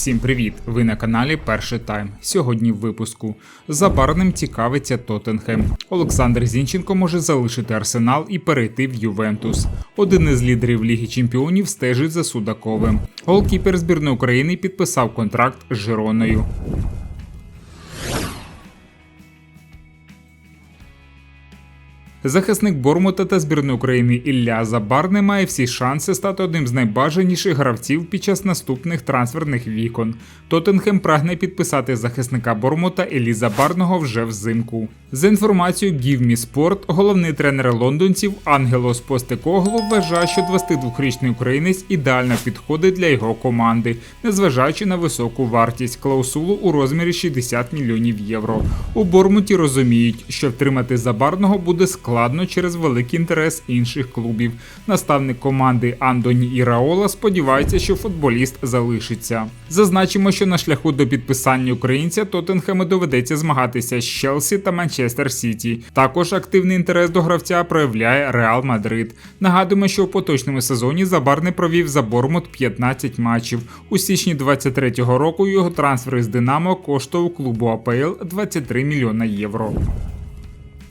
Всім привіт! Ви на каналі Перший Тайм. Сьогодні в випуску Забарним цікавиться Тоттенхем. Олександр Зінченко може залишити арсенал і перейти в Ювентус. Один із лідерів Ліги Чемпіонів стежить за Судаковим. Голкіпер збірної України підписав контракт з Жироною. Захисник Бормута та збірної України Ілля Забарний має всі шанси стати одним з найбажаніших гравців під час наступних трансферних вікон. Тоттенхем прагне підписати захисника Бормута Іллі Забарного вже взимку. За інформацією Give Me Sport, головний тренер лондонців Ангелос Постекоглу вважає, що 22-річний українець ідеально підходить для його команди, незважаючи на високу вартість клаусулу у розмірі 60 мільйонів євро. У Бормуті розуміють, що втримати забарного буде складно через великий інтерес інших клубів. Наставник команди Андоні Іраола сподівається, що футболіст залишиться. Зазначимо, що на шляху до підписання українця Тоттенхему доведеться змагатися з Челсі та Манчестер Сіті. Також активний інтерес до гравця проявляє Реал Мадрид. Нагадуємо, що в поточному сезоні Забарний провів за Бормут 15 матчів. У січні 23-го року його трансфер із Динамо коштував клубу АПЛ 23 мільйона євро.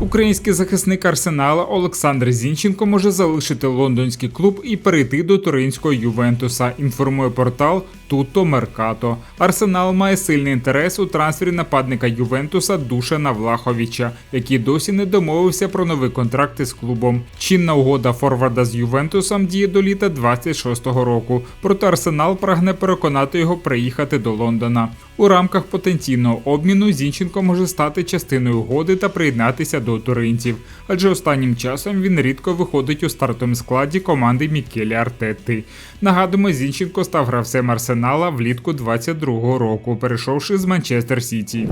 Український захисник Арсенала Олександр Зінченко може залишити лондонський клуб і перейти до туринського Ювентуса. Інформує портал Туто Меркато. Арсенал має сильний інтерес у трансфері нападника Ювентуса Душана Влаховича, який досі не домовився про новий контракт із клубом. Чинна угода Форварда з Ювентусом діє до літа 26-го року. Проте Арсенал прагне переконати його приїхати до Лондона. У рамках потенційного обміну Зінченко може стати частиною угоди та приєднатися до туринців, адже останнім часом він рідко виходить у стартовому складі команди Мікелі Артети. Нагадуємо, Зінченко став гравцем Арсенала влітку 22-го року, перейшовши з Манчестер Сіті.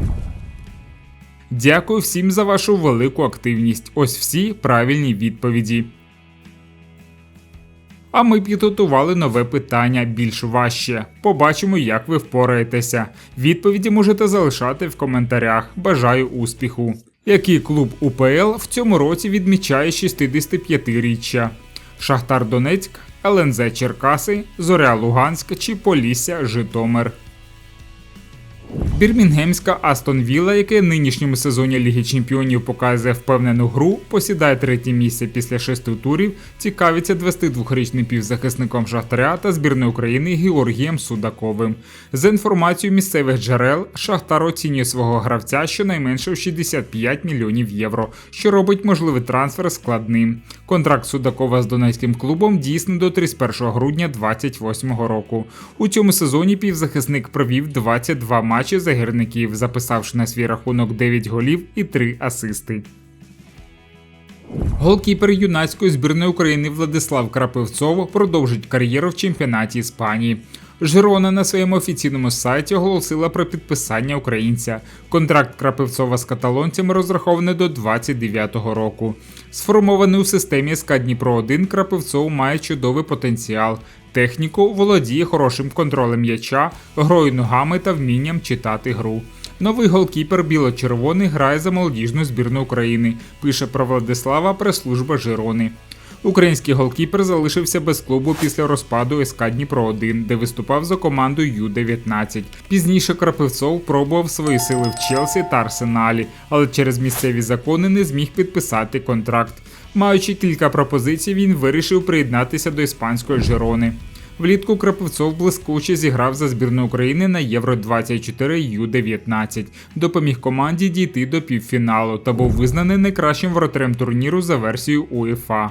Дякую всім за вашу велику активність. Ось всі правильні відповіді. А ми підготували нове питання більш важче. Побачимо, як ви впораєтеся. Відповіді можете залишати в коментарях. Бажаю успіху. Який клуб УПЛ в цьому році відмічає 65-річчя? Шахтар Донецьк, ЛНЗ Черкаси, Зоря Луганськ чи Полісся Житомир. Бірмінгемська Астон Вілла, яке в нинішньому сезоні Ліги Чемпіонів показує впевнену гру, посідає третє місце після шести турів, цікавиться 22-річним півзахисником Шахтаря та збірної України Георгієм Судаковим. За інформацією місцевих джерел, Шахтар оцінює свого гравця щонайменше в 65 мільйонів євро, що робить можливий трансфер складним. Контракт Судакова з донецьким клубом дійсний до 31 грудня 2028 року. У цьому сезоні півзахисник провів 22 матчі за гірників, записавши на свій рахунок 9 голів і 3 асисти. Голкіпер юнацької збірної України Владислав Крапивцов продовжить кар'єру в чемпіонаті Іспанії. Жирона на своєму офіційному сайті оголосила про підписання українця. Контракт Крапивцова з каталонцями розрахований до 29-го року. Сформований у системі СК Дніпро 1 Крапивцов має чудовий потенціал. Техніку володіє хорошим контролем м'яча, грою ногами та вмінням читати гру. Новий голкіпер біло-червоний грає за молодіжну збірну України. Пише про Владислава прес-служба Жирони. Український голкіпер залишився без клубу після розпаду СК Дніпро 1 де виступав за командою Ю-19. Пізніше Крапивцов пробував свої сили в Челсі та Арсеналі, але через місцеві закони не зміг підписати контракт. Маючи кілька пропозицій, він вирішив приєднатися до іспанської Жирони. Влітку Крапивцов блискуче зіграв за збірну України на Євро 24 Ю-19, допоміг команді дійти до півфіналу та був визнаний найкращим воротарем турніру за версією УЄФА.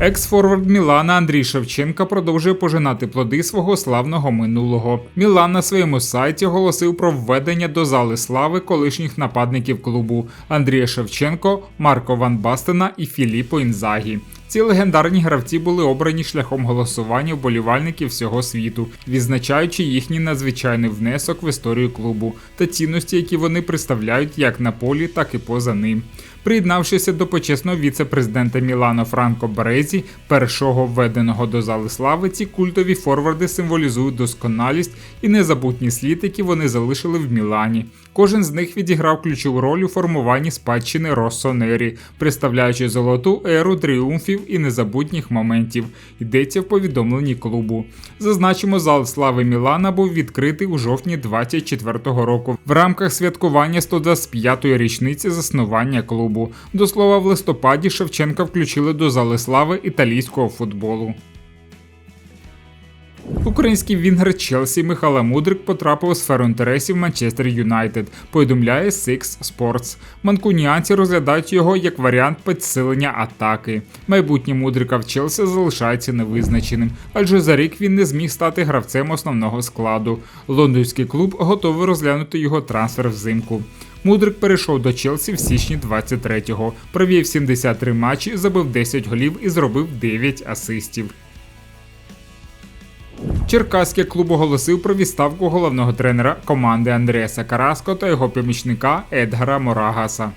Екс-форвард Мілана Андрій Шевченка продовжує пожинати плоди свого славного минулого. Мілан на своєму сайті оголосив про введення до зали слави колишніх нападників клубу Андрія Шевченко, Марко Ван Бастена і Філіппо Інзагі. Ці легендарні гравці були обрані шляхом голосування вболівальників всього світу, відзначаючи їхній надзвичайний внесок в історію клубу та цінності, які вони представляють як на полі, так і поза ним. Приєднавшися до почесного віце-президента Мілано Франко Березі, першого введеного до зали слави, ці культові форварди символізують досконалість і незабутній слід, які вони залишили в Мілані. Кожен з них відіграв ключову роль у формуванні спадщини Россонері, представляючи золоту еру тріумфів і незабутніх моментів. Йдеться в повідомленні клубу. Зазначимо, зал слави Мілана був відкритий у жовтні 24-го року в рамках святкування 125-ї річниці заснування клубу. До слова, в листопаді Шевченка включили до зали слави італійського футболу. Український вінгер Челсі Михайло Мудрик потрапив у сферу інтересів Манчестер Юнайтед, повідомляє Six Sports. Манкуніанці розглядають його як варіант підсилення атаки. Майбутнє Мудрика в Челсі залишається невизначеним, адже за рік він не зміг стати гравцем основного складу. Лондонський клуб готовий розглянути його трансфер взимку. Мудрик перейшов до Челсі в січні 23-го, провів 73 матчі, забив 10 голів і зробив 9 асистів. Черкаський клуб оголосив про відставку головного тренера команди Андреаса Караско та його помічника Едгара Морагаса.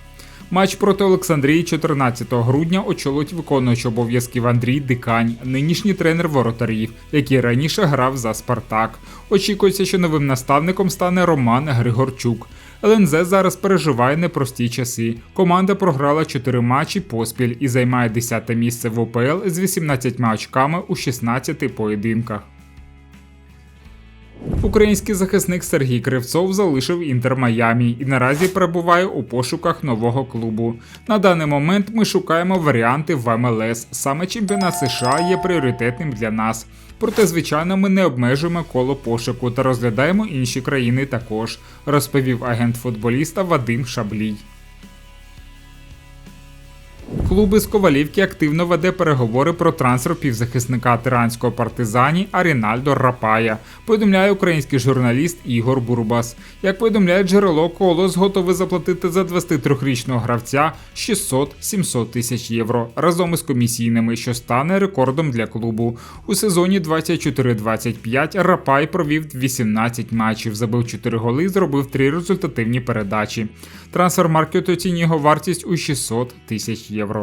Матч проти Олександрії 14 грудня очолить виконуючий обов'язків Андрій Дикань, нинішній тренер воротарів, який раніше грав за Спартак. Очікується, що новим наставником стане Роман Григорчук. ЛНЗ зараз переживає непрості часи. Команда програла 4 матчі поспіль і займає 10 місце в ОПЛ з 18 очками у 16 поєдинках. Український захисник Сергій Кривцов залишив Інтер Майамі і наразі перебуває у пошуках нового клубу. На даний момент ми шукаємо варіанти в МЛС. Саме чемпіонат США є пріоритетним для нас. Проте, звичайно, ми не обмежуємо коло пошуку та розглядаємо інші країни також, розповів агент футболіста Вадим Шаблій. Клуб із Ковалівки активно веде переговори про трансфер півзахисника тиранського партизані Арінальдо Рапая. Повідомляє український журналіст Ігор Бурбас. Як повідомляє джерело, колос готовий заплатити за 23-річного гравця 600-700 тисяч євро разом із комісійними, що стане рекордом для клубу. У сезоні 24-25 Рапай провів 18 матчів, забив 4 голи, зробив 3 результативні передачі. Трансфер маркет оцінює його вартість у 600 тисяч євро.